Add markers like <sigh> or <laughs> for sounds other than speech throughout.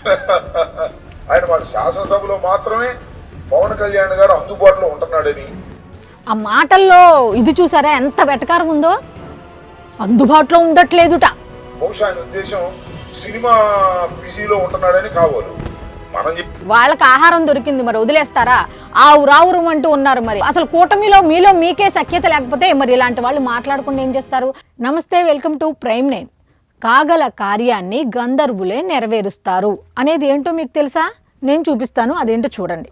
<laughs> ఆయన మన శాసనసభలో మాత్రమే పవన్ కళ్యాణ్ గారు అందుబాటులో ఉంటున్నాడని. ఆ మాటల్లో ఇది చూసారా? ఎంత వెటకారం ఉందో అందుబాటులో ఉండట్లేదుట. బహుశా ఆయన ఉద్దేశం సినిమా బిజీలో ఉంటున్నాడని కావాలి. మనం వాళ్ళకి ఆహారం దొరికింది మరి వదిలేస్తారా? ఆవు రావురం అంటూ ఉన్నారు మరి. అసలు కూటమిలో మీలో మీకే సఖ్యత లేకపోతే మరి ఇలాంటి వాళ్ళు మాట్లాడకుండా ఏం చేస్తారు? నమస్తే వెల్కమ్ టు ప్రైమ్ నైన్. కాగల కార్యాన్ని గంధర్వులే నెరవేరుస్తారు. అనేది ఏంటో మీకు తెలుసా? నేను చూపిస్తాను అదేంటో చూడండి.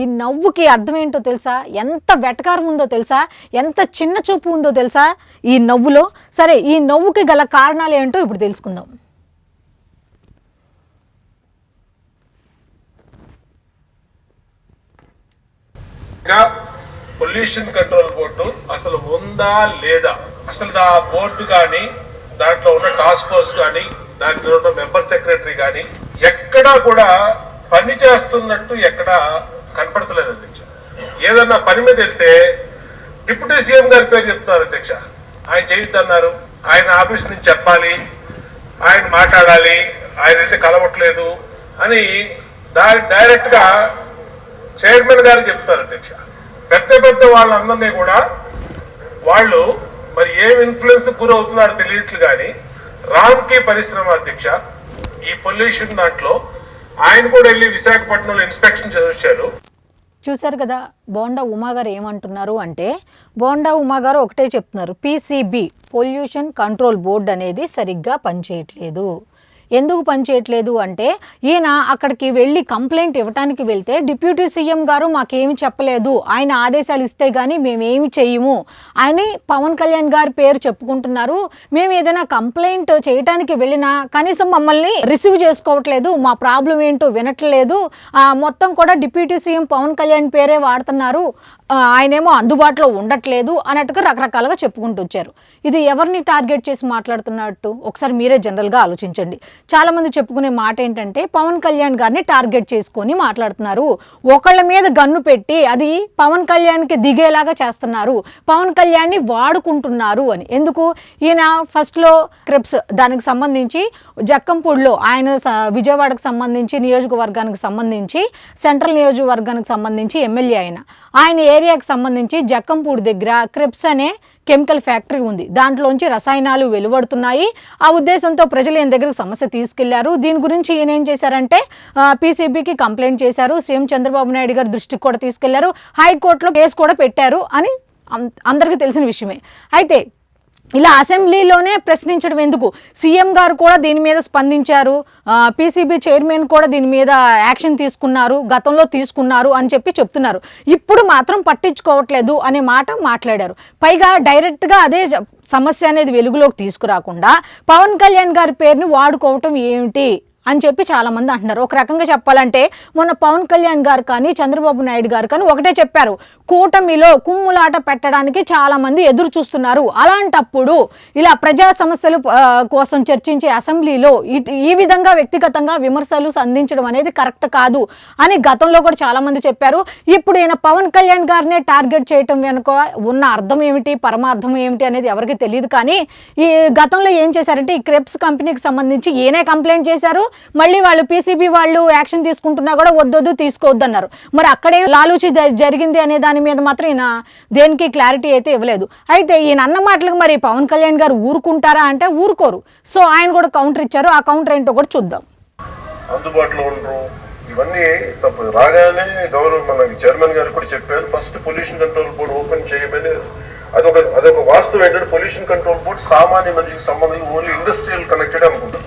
ఈ నవ్వుకి అర్థం ఏంటో తెలుసా? ఎంత వెటకారం ఉందో తెలుసా? ఎంత చిన్న చూపు ఉందో తెలుసా? ఈ నవ్వులో. సరే ఈ నవ్వుకి గల కారణాలు ఏంటో ఇప్పుడు తెలుసుకుందాం. Yeah. పొల్యూషన్ కంట్రోల్ బోర్డు అసలు ఉందా లేదా? అసలు ఆ బోర్డు కానీ దాంట్లో ఉన్న టాస్క్ ఫోర్స్ కానీ దాంట్లో ఉన్న మెంబర్ సెక్రటరీ కానీ ఎక్కడా కూడా పని చేస్తున్నట్టు ఎక్కడా కనపడతలేదు అధ్యక్ష. ఏదన్నా పని మీద వెళ్తే డిప్యూటీ సీఎం గారి పేరు చెప్తున్నారు అధ్యక్ష. ఆయన చేయొద్దన్నారు ఆయన ఆఫీస్ నుంచి చెప్పాలి. ఆయన మాట్లాడాలి. ఆయన అయితే కలవట్లేదు అని డై- డైరెక్ట్గా చైర్మన్ గారు చెప్తారు అధ్యక్ష. పెద్ద పెద్ద వాళ్ళందరినీ కూడా వాళ్ళు మరి ఏం ఇన్ఫ్లుయెన్స్ గురవుతున్నారో తెలియట్లు కానీ రామ్కి పరిశ్రమ అధ్యక్ష ఈ పొల్యూషన్ దాంట్లో ఆయన కూడా వెళ్ళి విశాఖపట్నంలో ఇన్స్పెక్షన్ చదివించారు. చూశారు కదా బోండా ఉమా గారు ఏమంటున్నారు అంటే బోండా ఉమా గారు ఒకటే చెప్తున్నారు పీసీబీ పొల్యూషన్ కంట్రోల్ బోర్డ్ అనేది సరిగ్గా పనిచేయట్లేదు. ఎందుకు పనిచేయట్లేదు అంటే ఈయన అక్కడికి వెళ్ళి కంప్లైంట్ ఇవ్వడానికి వెళ్తే డిప్యూటీ సీఎం గారు మాకేమి చెప్పలేదు. ఆయన ఆదేశాలు ఇస్తే కానీ మేమేమి చెయ్యము అని పవన్ కళ్యాణ్ గారి పేరు చెప్పుకుంటున్నారు. మేము ఏదైనా కంప్లైంట్ చేయడానికి వెళ్ళినా కనీసం మమ్మల్ని రిసీవ్ చేసుకోవట్లేదు. మా ప్రాబ్లం ఏంటో వినట్లేదు. మొత్తం కూడా డిప్యూటీ సీఎం పవన్ కళ్యాణ్ పేరే వాడుతున్నారు. ఆయనేమో అందుబాటులో ఉండట్లేదు అన్నట్టుగా రకరకాలుగా చెప్పుకుంటూ వచ్చారు. ఇది ఎవరిని టార్గెట్ చేసి మాట్లాడుతున్నట్టు? ఒకసారి మీరే జనరల్గా ఆలోచించండి. చాలామంది చెప్పుకునే మాట ఏంటంటే పవన్ కళ్యాణ్ గారిని టార్గెట్ చేసుకొని మాట్లాడుతున్నారు. ఒకళ్ళ మీద గన్ను పెట్టి అది పవన్ కళ్యాణ్కి దిగేలాగా చేస్తున్నారు. పవన్ కళ్యాణ్ని వాడుకుంటున్నారు అని. ఎందుకు? ఈయన ఫస్ట్లో క్రిప్స్ దానికి సంబంధించి జక్కంపూడిలో ఆయన స- విజయవాడకు సంబంధించి నియోజకవర్గానికి సంబంధించి సెంట్రల్ నియోజకవర్గానికి సంబంధించి ఎమ్మెల్యే ఆయన ఆయన ఏరియాకి సంబంధించి జక్కంపూడి దగ్గర క్రిప్స్ అనే కెమికల్ ఫ్యాక్టరీ ఉంది. దాంట్లోంచి రసాయనాలు వెలువడుతున్నాయి. ఆ ఉద్దేశంతో ప్రజలు ఈయన దగ్గరకు సమస్య తీసుకెళ్ళారు. దీని గురించి ఈయన ఏం చేశారంటే పీసీబీకి కంప్లైంట్ చేశారు. సీఎం చంద్రబాబు నాయుడు గారి దృష్టికి కూడా తీసుకెళ్ళారు. హైకోర్టులో కేసు కూడా పెట్టారు అని అం- అందరికీ తెలిసిన విషయమే. అయితే ఇలా అసెంబ్లీలోనే ప్రశ్నించడం ఎందుకు? సీఎం గారు కూడా దీని మీద స్పందించారు. పీసీబీ చైర్మన్ కూడా దీని మీద యాక్షన్ తీసుకున్నారు గతంలో తీసుకున్నారు అని చెప్పి చెప్తున్నారు. ఇప్పుడు మాత్రం పట్టించుకోవట్లేదు అనే మాట మాట్లాడారు. పైగా డైరెక్ట్గా అదే సమస్య అనేది వెలుగులోకి తీసుకురాకుండా పవన్ కళ్యాణ్ గారి పేరుని వాడుకోవటం ఏమిటి? అని చెప్పి చాలామంది అంటున్నారు. ఒక రకంగా చెప్పాలంటే మొన్న పవన్ కళ్యాణ్ గారు కానీ చంద్రబాబు నాయుడు గారు కానీ ఒకటే చెప్పారు. కూటమిలో కుమ్ములాట పెట్టడానికి చాలామంది ఎదురు చూస్తున్నారు. అలాంటప్పుడు ఇలా ప్రజా సమస్యలు కోసం చర్చించే అసెంబ్లీలో ఇట్- ఈ విధంగా వ్యక్తిగతంగా విమర్శలు సంధించడం అనేది కరెక్ట్ కాదు అని గతంలో కూడా చాలామంది చెప్పారు. ఇప్పుడు ఈయన పవన్ కళ్యాణ్ గారినే టార్గెట్ చేయటం వెనుక ఉన్న అర్థం ఏమిటి పరమార్థం ఏమిటి అనేది ఎవరికి తెలియదు. కానీ ఈ గతంలో ఏం చేశారంటే ఈ క్రెప్స్ కంపెనీకి సంబంధించి ఈయనే కంప్లైంట్ చేశారు. మళ్ళీ వాళ్ళు పీసీబీ వాళ్ళు యాక్షన్ తీసుకుంటున్నా కూడా వద్దొద్దు తీసుకోవద్దు అన్నారు మరి అక్కడే లాలూచి జరిగింది అనే దాని మీద మాత్రం ఈయన దేనికి క్లారిటీ అయితే ఇవ్వలేదు. అయితే ఈయన అన్న మాటలకు మరి పవన్ కళ్యాణ్ గారు ఊరుకుంటారా అంటే ఊరుకోరు. సో ఆయన కూడా కౌంటర్ ఇచ్చారు. ఆ కౌంటర్ ఏంటో కూడా చూద్దాం. అందుబాటులో ఉండరు. ఇవన్నీ తప్పు. రాగానే గౌరవ మన చైర్మన్ గారు కూడా చెప్పారు. First pollution control board open చేయమని అదొక అదొక వాస్తవం ఏంటంటే పొల్యూషన్ కంట్రోల్ బోర్డు సామాన్య మనిషికి సంబంధించి ఓన్లీ ఇండస్ట్రియల్ కనెక్టెడ్ అనుకుంటారు.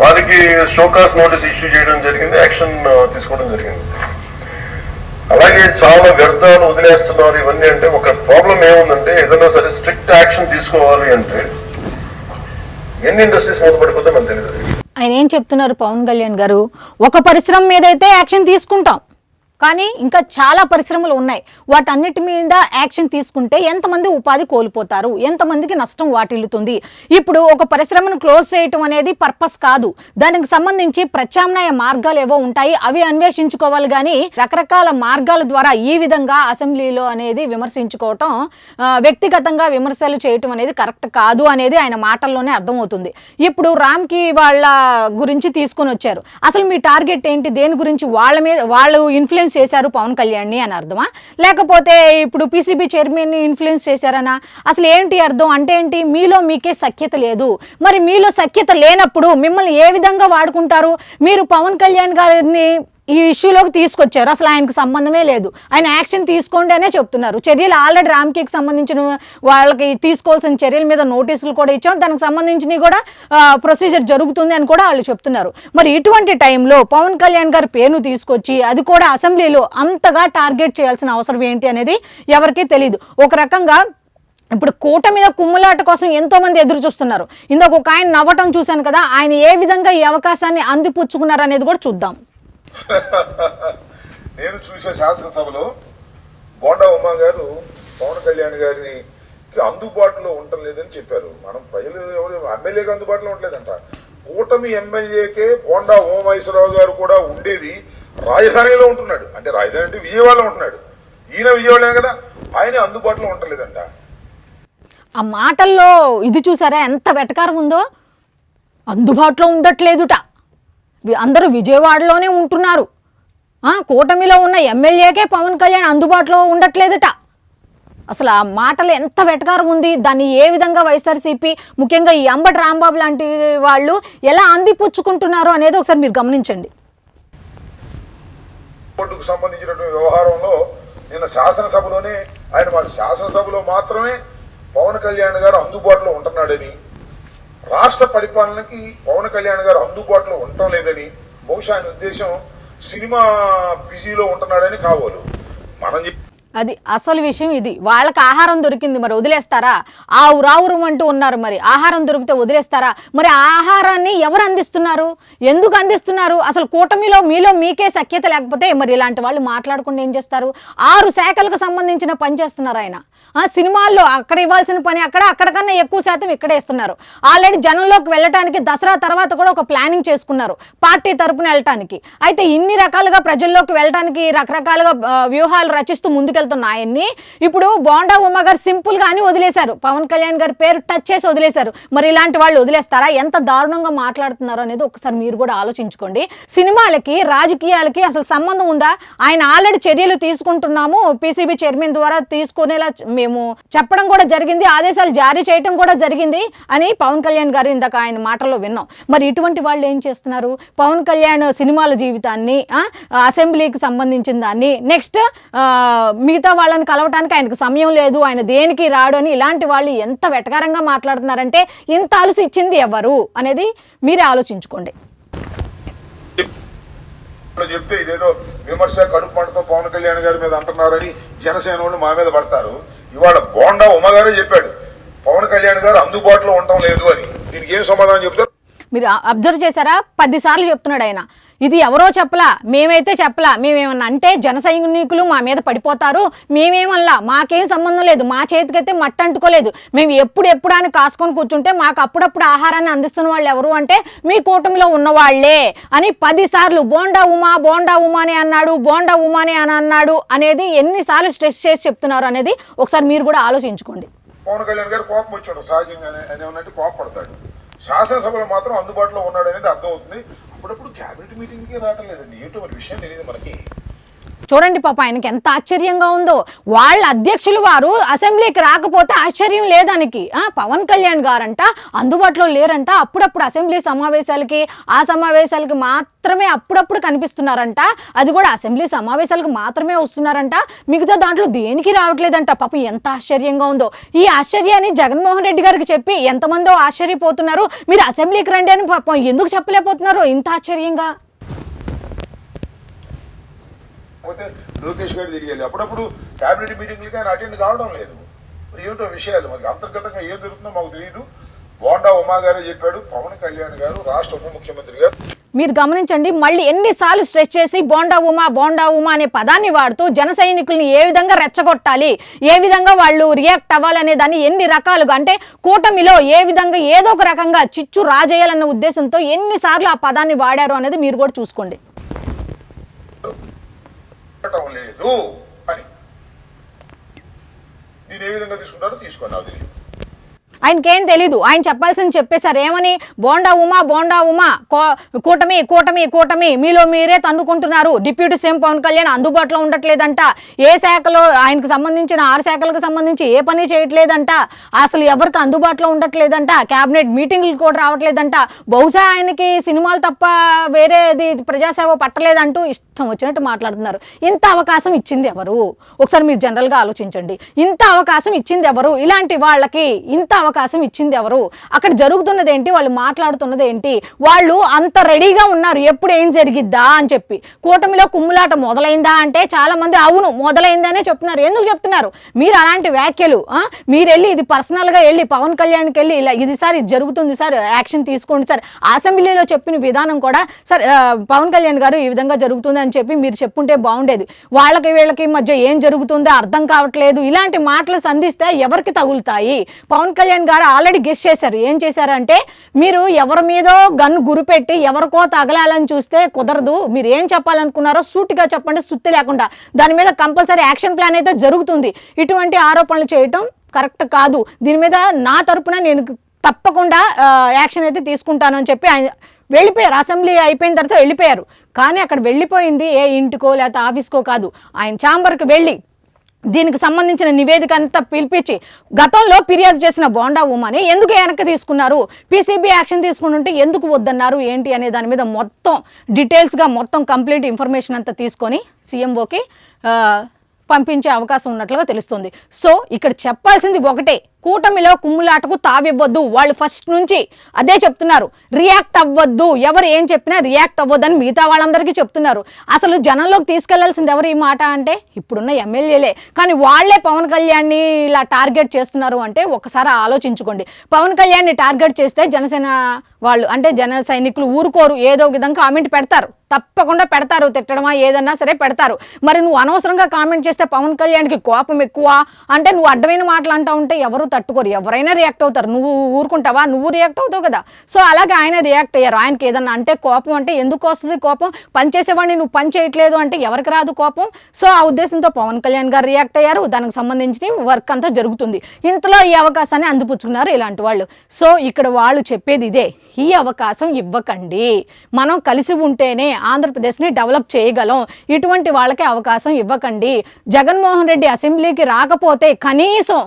వారికి షోకాస్ నోటీస్ ఇష్యూ చేయడం జరిగింది యాక్షన్ తీసుకోవడం జరిగింది. అలాగే చాలా వ్యర్థాలు వదిలేస్తున్నారు ఇవన్నీ అంటే ఒక ప్రాబ్లం ఏముందంటే ఏదైనా సరే స్ట్రిక్ట్ యాక్షన్ తీసుకోవాలి అంటే ఎన్ని ఇండస్ట్రీస్ మూతపడిపోతే మనకు తెలియదు. ఆయన ఏం చెప్తున్నారు పవన్ కళ్యాణ్ గారు? ఒక పరిశ్రమ మీద అయితే యాక్షన్ తీసుకుంటాం. కానీ ఇంకా చాలా పరిశ్రమలు ఉన్నాయి. వాటన్నిటి మీద యాక్షన్ తీసుకుంటే ఎంతమంది ఉపాధి కోల్పోతారు? ఎంతమందికి నష్టం వాటిల్లుతుంది? ఇప్పుడు ఒక పరిశ్రమను క్లోజ్ చేయటం అనేది పర్పస్ కాదు. దానికి సంబంధించి ప్రత్యామ్నాయ మార్గాలు ఏవో ఉంటాయి. అవి అన్వేషించుకోవాలి కానీ రకరకాల మార్గాల ద్వారా ఈ విధంగా అసెంబ్లీలో అనేది విమర్శించుకోవటం వ్యక్తిగతంగా విమర్శలు చేయటం అనేది కరెక్ట్ కాదు అనేది ఆయన మాటల్లోనే అర్థమవుతుంది. ఇప్పుడు రామ్కి వాళ్ళ గురించి తీసుకొని వచ్చారు. అసలు మీ టార్గెట్ ఏంటి? దేని గురించి వాళ్ళ మీద వాళ్ళు ఇన్ఫ్లుయెన్స్ చేశారు పవన్ కళ్యాణ్ని అని అర్థమా? లేకపోతే ఇప్పుడు పీసీబీ చైర్మన్ని ఇన్ఫ్లుయెన్స్ చేశారనా? అసలు ఏంటి అర్థం? అంటే ఏంటి? మీలో మీకే సఖ్యత లేదు. మరి మీలో సఖ్యత లేనప్పుడు మిమ్మల్ని ఏ విధంగా వాడుకుంటారు? మీరు పవన్ కళ్యాణ్ గారిని ఈ ఇష్యూలోకి తీసుకొచ్చారు. అసలు ఆయనకు సంబంధమే లేదు. ఆయన యాక్షన్ తీసుకోండి అనే చెప్తున్నారు. చర్యలు ఆల్రెడీ రామ్కేకి సంబంధించిన వాళ్ళకి తీసుకోవాల్సిన చర్యల మీద నోటీసులు కూడా ఇచ్చాం. దానికి సంబంధించినవి కూడా ప్రొసీజర్ జరుగుతుంది అని కూడా వాళ్ళు చెప్తున్నారు. మరి ఇటువంటి టైంలో పవన్ కళ్యాణ్ గారి పేరును తీసుకొచ్చి అది కూడా అసెంబ్లీలో అంతగా టార్గెట్ చేయాల్సిన అవసరం ఏంటి అనేది ఎవరికీ తెలియదు ఒక రకంగా ఇప్పుడు కూటమిల కుమ్ములాట కోసం ఎంతో మంది ఎదురు చూస్తున్నారు. ఇందాక ఒక ఆయన నవ్వటం చూశాను కదా ఆయన ఏ విధంగా ఈ అవకాశాన్ని అందిపుచ్చుకున్నారు అనేది కూడా చూద్దాం. <laughs> నేను చూసే శాసనసభలో బోండా ఉమా గారు పవన్ కళ్యాణ్ గారిని అందుబాటులో ఉండటం లేదని చెప్పారు. మనం ప్రజలు ఎవరు ఎమ్మెల్యేకి అందుబాటులో ఉండలేదంట. కూటమి ఎమ్మెల్యేకే బోండా ఉమామహేశ్వరరావు గారు కూడా ఉండేది రాజధానిలో ఉంటున్నాడు. అంటే రాజధాని అంటే విజయవాడలో ఉంటున్నాడు. ఈయన విజయవాడలే కదా? ఆయన అందుబాటులో ఉండలేదంట. ఆ మాటల్లో ఇది చూసారా? ఎంత వెటకారం ఉందో? అందుబాటులో ఉండట్లేదుట. అందరూ విజయవాడలోనే ఉంటున్నారు. కూటమిలో ఉన్న ఎమ్మెల్యేకే పవన్ కళ్యాణ్ అందుబాటులో ఉండట్లేదుట. అసలు ఆ మాటలు ఎంత వెటకారం ఉంది? దాన్ని ఏ విధంగా వైఎస్ఆర్సీపీ ముఖ్యంగా ఈ అంబటి రాంబాబు లాంటి వాళ్ళు ఎలా అందిపుచ్చుకుంటున్నారు అనేది ఒకసారి మీరు గమనించండి. బోర్డుకు సంబంధించినటువంటి వ్యవహారంలో నిన్న శాసనసభలోనే ఆయన మాకు శాసనసభలో మాత్రమే పవన్ కళ్యాణ్ గారు అందుబాటులో ఉంటున్నాడని రాష్ట్ర పరిపాలనకి పవన్ కళ్యాణ్ గారు అందుబాటులో ఉండటం లేదని బహుశా ఆయన ఉద్దేశం సినిమా బిజీలో ఉంటున్నాడని కావాలి. మనం చెప్పి అది అసలు విషయం ఇది. వాళ్ళకి ఆహారం దొరికింది మరి వదిలేస్తారా? ఆవురావురం అంటూ ఉన్నారు మరి. ఆహారం దొరికితే వదిలేస్తారా? మరి ఆహారాన్ని ఎవరు అందిస్తున్నారు? ఎందుకు అందిస్తున్నారు? అసలు కూటమిలో మీలో మీకే సఖ్యత లేకపోతే మరి ఇలాంటి వాళ్ళు మాట్లాడకుండా ఏం చేస్తారు? ఆరు శాఖలకు సంబంధించిన పని చేస్తున్నారు ఆయన. ఆ సినిమాల్లో అక్కడ ఇవ్వాల్సిన పని అక్కడ అక్కడ కన్నా ఎక్కువ శాతం ఇక్కడే ఇస్తున్నారు. ఆల్రెడీ జనంలోకి వెళ్ళటానికి దసరా తర్వాత కూడా ఒక ప్లానింగ్ చేసుకున్నారు పార్టీ తరపున వెళ్ళటానికి. అయితే ఇన్ని రకాలుగా ప్రజల్లోకి వెళ్ళటానికి రకరకాలుగా వ్యూహాలు రచిస్తూ ముందుకెళ్తున్న ఆయన్ని ఇప్పుడు బోండా ఉమ్మ గారు సింపుల్ గానీ వదిలేశారు. పవన్ కళ్యాణ్ గారి పేరు టచ్ చేసి వదిలేశారు. మరి ఇలాంటి వాళ్ళు వదిలేస్తారా? ఎంత దారుణంగా మాట్లాడుతున్నారు అనేది ఒకసారి మీరు కూడా ఆలోచించుకోండి. సినిమాలకి రాజకీయాలకి అసలు సంబంధం ఉందా? ఆయన ఆల్రెడీ చర్యలు తీసుకుంటున్నాము. పీసీబీ చైర్మన్ ద్వారా తీసుకునేలా మేము చెప్పడం కూడా జరిగింది. ఆదేశాలు జారీ చేయటం కూడా జరిగింది అని పవన్ కళ్యాణ్ గారు ఇందాక ఆయన మాటల్లో విన్నాం. మరి ఇటువంటి వాళ్ళు ఏం చేస్తున్నారు? పవన్ కళ్యాణ్ సినిమాల జీవితాన్ని అసెంబ్లీకి సంబంధించిన దాన్ని. నెక్స్ట్ మిగతా వాళ్ళని కలవటానికి ఆయనకు సమయం లేదు ఆయన దేనికి రాడు అని ఇలాంటి వాళ్ళు ఎంత వెటకారంగా మాట్లాడుతున్నారంటే ఇంత అలసి ఇచ్చింది ఎవరు అనేది మీరే ఆలోచించుకోండి. చెప్తే ఇదేదో విమర్శ కడుపు మంటతో పవన్ కళ్యాణ్ గారి మీద అంటున్నారని జనసేన వాళ్ళు మా మీద పడతారు. ఇవాళ బోండా ఉమ్మగారే చెప్పాడు పవన్ కళ్యాణ్ గారు అందుబాటులో ఉండటం లేదు అని. దీనికి ఏం సమాధానం చెప్తారు? మీరు అబ్జర్వ్ చేశారా? పది సార్లు చెప్తున్నాడు ఆయన. ఇది ఎవరో చెప్పలా మేమైతే చెప్పలా మేమేమన్నా అంటే జన సైనికులు మా మీద పడిపోతారు మేమేమల్లా మాకేం సంబంధం లేదు మా చేతికైతే మట్టి అంటుకోలేదు. మేము ఎప్పుడు ఎప్పుడు అని కాసుకొని కూర్చుంటే మాకు అప్పుడప్పుడు ఆహారాన్ని అందిస్తున్న వాళ్ళు ఎవరు అంటే మీ కూటమిలో ఉన్నవాళ్ళే అని పదిసార్లు బోండా ఉమా బోండా ఉమానే అన్నాడు బోండా ఉమానే అని అన్నాడు అనేది ఎన్నిసార్లు స్ట్రెస్ చేసి చెప్తున్నారు అనేది ఒకసారి మీరు కూడా ఆలోచించుకోండి. పవన్ కళ్యాణ్ గారు కోపం వచ్చాడు సహజంగానే అని ఉన్నట్టు కోపడతాడు శాసనసభలో మాత్రం అందుబాటులో ఉన్నాడు అనేది అర్థమవుతుంది. అప్పుడప్పుడు క్యాబినెట్ మీటింగ్కి రావటం లేదండి. ఏంటో మరి విషయం తెలియదు మనకి. చూడండి పాప ఆయనకి ఎంత ఆశ్చర్యంగా ఉందో. వాళ్ళ అధ్యక్షులు వారు అసెంబ్లీకి రాకపోతే ఆశ్చర్యం లేదానికి పవన్ కళ్యాణ్ గారంట అందుబాటులో లేరంట. అప్పుడప్పుడు అసెంబ్లీ సమావేశాలకి ఆ సమావేశాలకి మాత్రమే అప్పుడప్పుడు కనిపిస్తున్నారంట. అది కూడా అసెంబ్లీ సమావేశాలకు మాత్రమే వస్తున్నారంట. మిగతా దాంట్లో దేనికి రావట్లేదంట పాపం ఎంత ఆశ్చర్యంగా ఉందో. ఈ ఆశ్చర్యాన్ని జగన్మోహన్ రెడ్డి గారికి చెప్పి ఎంతమందో ఆశ్చర్యపోతున్నారు. మీరు అసెంబ్లీకి రండి అని పాపం ఎందుకు చెప్పలేకపోతున్నారు? ఇంత ఆశ్చర్యంగా. లేకపోతే లోకేష్ గారు తిరిగేది అప్పుడప్పుడు క్యాబినెట్ మీటింగ్లకి ఆయన అటెండ్ కావడం లేదు. మరి ఏమిటో విషయాలు మనకి అంతర్గతంగా ఏం జరుగుతుందో మాకు తెలియదు బోండా ఉమా గారే చెప్పాడు పవన్ కళ్యాణ్ గారు రాష్ట్ర ఉప ముఖ్యమంత్రి గారు. మీరు గమనించండి మళ్ళీ ఎన్నిసార్లు స్ట్రెస్ చేసి బోండా ఉమా బోండా ఉమా అనే పదాన్ని వాడుతూ జన సైనికుల్ని ఏ విధంగా రెచ్చగొట్టాలి ఏ విధంగా వాళ్ళు రియాక్ట్ అవ్వాలనే దాన్ని ఎన్ని రకాలుగా అంటే కూటమిలో ఏ విధంగా ఏదో ఒక రకంగా చిచ్చు రాజేయాలన్న ఉద్దేశంతో ఎన్నిసార్లు ఆ పదాన్ని వాడారు అనేది మీరు కూడా చూసుకోండి. ఉండటం లేదు అని. దీన్ని ఏ విధంగా తీసుకుంటారో తీసుకున్నావు నాకు తెలియదు. ఆయనకేం తెలీదు. ఆయన చెప్పాల్సింది చెప్పేశారు. ఏమని? బోండా ఉమా బోండా ఉమా. కో- కూటమి కూటమి కూటమి. మీలో మీరే తన్నుకుంటున్నారు. డిప్యూటీ సీఎం పవన్ కళ్యాణ్ అందుబాటులో ఉండట్లేదంట. ఏ శాఖలో ఆయనకు సంబంధించిన ఆరు శాఖలకు సంబంధించి ఏ పని చేయట్లేదంట. అసలు ఎవరికి అందుబాటులో ఉండట్లేదంట. క్యాబినెట్ మీటింగ్లు కూడా రావట్లేదంట. బహుశా ఆయనకి సినిమాలు తప్ప వేరేది ప్రజాసేవ పట్టలేదంటూ ఇష్టం వచ్చినట్టు మాట్లాడుతున్నారు. ఇంత అవకాశం ఇచ్చింది ఎవరు? ఒకసారి మీరు జనరల్గా ఆలోచించండి. ఇంత అవకాశం ఇచ్చింది ఎవరు? ఇలాంటి వాళ్ళకి ఇంత అవకాశం ఇచ్చింది ఎవరు? అక్కడ జరుగుతున్నది ఏంటి? వాళ్ళు మాట్లాడుతున్నది ఏంటి? వాళ్ళు అంత రెడీగా ఉన్నారు. ఎప్పుడు ఏం జరిగిద్దా అని చెప్పి. కూటమిలో కుమ్ములాట మొదలైందా అంటే చాలా మంది అవును మొదలైందనే చెప్తున్నారు. ఎందుకు చెప్తున్నారు? మీరు అలాంటి వ్యాఖ్యలు మీరు వెళ్ళి ఇది పర్సనల్గా వెళ్ళి పవన్ కళ్యాణ్కి వెళ్ళి ఇలా ఇది సార్ ఇది జరుగుతుంది సార్ యాక్షన్ తీసుకోండి సార్. అసెంబ్లీలో చెప్పిన విధానం కూడా సార్ పవన్ కళ్యాణ్ గారు ఈ విధంగా జరుగుతుంది అని చెప్పి మీరు చెప్పుంటే బాగుండేది. వాళ్ళకి వీళ్ళకి మధ్య ఏం జరుగుతుందో అర్థం కావట్లేదు. ఇలాంటి మాటలు సంధిస్తే ఎవరికి తగులుతాయి? పవన్ కళ్యాణ్ గారు ఆల్రెడీ గెస్ట్ చేశారు. ఏం చేశారంటే మీరు ఎవరి మీదో గన్ గురిపెట్టి ఎవరికో తగలాలని చూస్తే కుదరదు. మీరు ఏం చెప్పాలనుకున్నారో సూటిగా చెప్పండి సుత్తి లేకుండా. దాని మీద కంపల్సరీ యాక్షన్ ప్లాన్ అయితే జరుగుతుంది. ఇటువంటి ఆరోపణలు చేయటం కరెక్ట్ కాదు. దీని మీద నా తరపున నేను తప్పకుండా యాక్షన్ అయితే తీసుకుంటానని చెప్పి ఆయన వెళ్ళిపోయారు. అసెంబ్లీ అయిపోయిన తర్వాత వెళ్ళిపోయారు. కానీ అక్కడ వెళ్ళిపోయింది ఏ ఇంటికో లేకపోతే ఆఫీస్కో కాదు. ఆయన ఛాంబర్కి వెళ్ళి దీనికి సంబంధించిన నివేదిక అంతా పిలిపించి గతంలో ఫిర్యాదు చేసిన బోండా ఉమాని ఎందుకు వెనక్కి తీసుకున్నారు? పీసీబీ యాక్షన్ తీసుకుంటుంటే ఎందుకు వద్దన్నారు? ఏంటి అనే దాని మీద మొత్తం డీటెయిల్స్గా మొత్తం కంప్లీట్ ఇన్ఫర్మేషన్ అంతా తీసుకొని సీఎంఓకి పంపించే అవకాశం ఉన్నట్లుగా తెలుస్తుంది. సో ఇక్కడ చెప్పాల్సింది ఒకటే. కూటమిలో కుమ్ములాటకు తావివ్వద్దు. వాళ్ళు ఫస్ట్ నుంచి అదే చెప్తున్నారు. రియాక్ట్ అవ్వద్దు. ఎవరు ఏం చెప్పినా రియాక్ట్ అవ్వద్దని మిగతా వాళ్ళందరికీ చెప్తున్నారు. అసలు జనంలోకి తీసుకెళ్ళాల్సింది ఎవరు ఈ మాట అంటే ఇప్పుడున్న ఎమ్మెల్యేలే. కానీ వాళ్ళే పవన్ కళ్యాణ్ని ఇలా టార్గెట్ చేస్తున్నారు అంటే ఒకసారి ఆలోచించుకోండి. పవన్ కళ్యాణ్ని టార్గెట్ చేస్తే జనసేన వాళ్ళు అంటే జన సైనికులు ఊరుకోరు. ఏదో విధంగా కామెంట్ పెడతారు. తప్పకుండా పెడతారు. తిట్టడమా ఏదన్నా సరే పెడతారు. మరి నువ్వు అనవసరంగా కామెంట్ చేస్తే పవన్ కళ్యాణ్కి కోపం ఎక్కువ? అంటే నువ్వు అడ్డమైన మాటలు అంటూ ఉంటే ఎవరు తట్టుకోరు. ఎవరైనా రియాక్ట్ అవుతారు. నువ్వు ఊరుకుంటావా? నువ్వు రియాక్ట్ అవుతావు కదా. సో అలాగే ఆయన రియాక్ట్ అయ్యారు. ఆయనకి ఏదన్నా అంటే కోపం అంటే ఎందుకు వస్తుంది కోపం? పని చేసేవాడిని నువ్వు పని చేయట్లేదు అంటే ఎవరికి రాదు కోపం? సో ఆ ఉద్దేశంతో పవన్ కళ్యాణ్ గారు రియాక్ట్ అయ్యారు. దానికి సంబంధించిన వర్క్ అంతా జరుగుతుంది. ఇంతలో ఈ అవకాశాన్ని అందిపుచ్చుకున్నారు ఇలాంటి వాళ్ళు. సో ఇక్కడ వాళ్ళు చెప్పేది ఇదే. ఈ అవకాశం ఇవ్వకండి. మనం కలిసి ఉంటేనే ఆంధ్రప్రదేశ్ని డెవలప్ చేయగలం. ఇటువంటి వాళ్ళకి అవకాశం ఇవ్వకండి. జగన్మోహన్ రెడ్డి అసెంబ్లీకి రాకపోతే కనీసం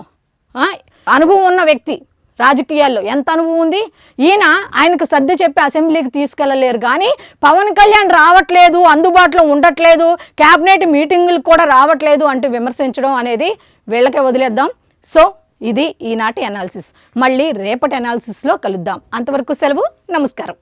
అనుభవం ఉన్న వ్యక్తి రాజకీయాల్లో ఎంత అనుభవం ఉంది? ఈయన ఆయనకు సర్ది చెప్పి అసెంబ్లీకి తీసుకెళ్ళలేరు. కానీ పవన్ కళ్యాణ్ రావట్లేదు అందుబాటులో ఉండట్లేదు క్యాబినెట్ మీటింగులు కూడా రావట్లేదు అంటూ విమర్శించడం అనేది వీళ్ళకే వదిలేద్దాం. సో ఇది ఈనాటి అనాలిసిస్ మళ్ళీ రేపటి అనాలిసిస్లో కలుద్దాం. అంతవరకు సెలవు నమస్కారం.